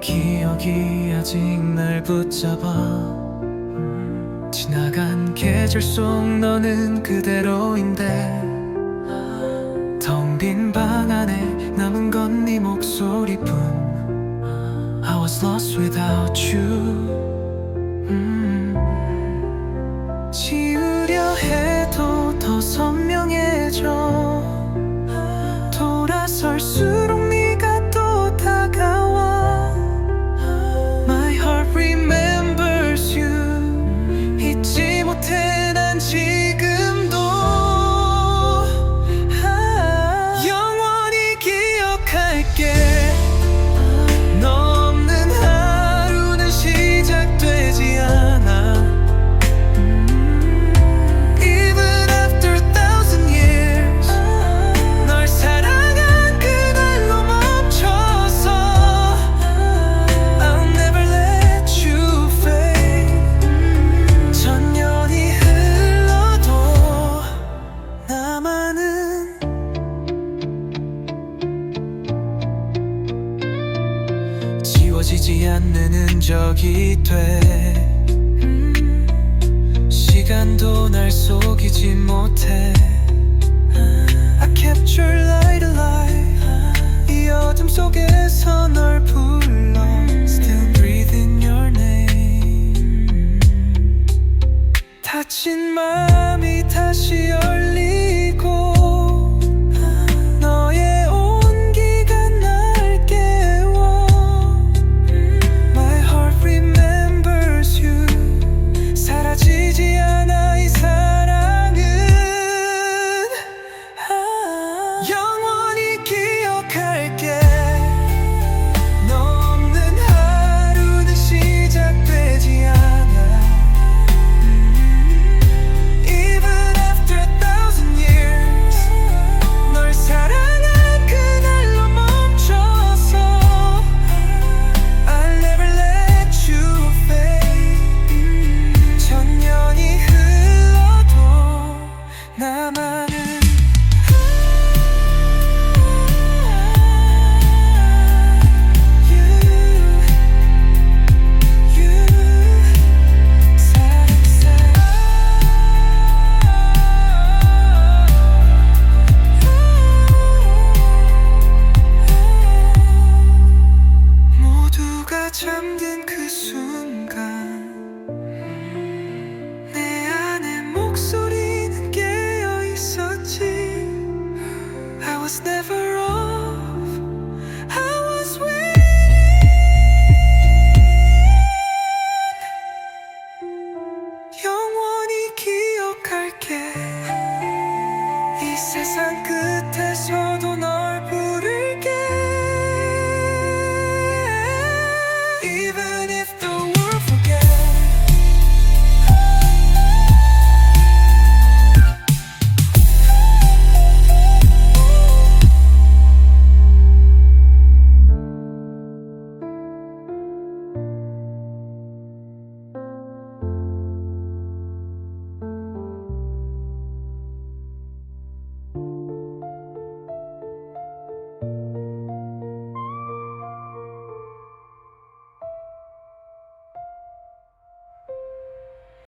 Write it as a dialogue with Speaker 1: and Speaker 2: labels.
Speaker 1: 기억이 아직 날 붙잡아 지나간 계절 속 너는 그대로인데 텅 빈 방 안에 남은 건 네 목소리뿐 I was lost without you 기 지워지지 않는 흔적이 돼 음, 시간도 날 속이지 못해 I kept your light alive 이 어둠 속에서 널 불러 Still breathing your name 다친 마음이 다시 열리 Did just never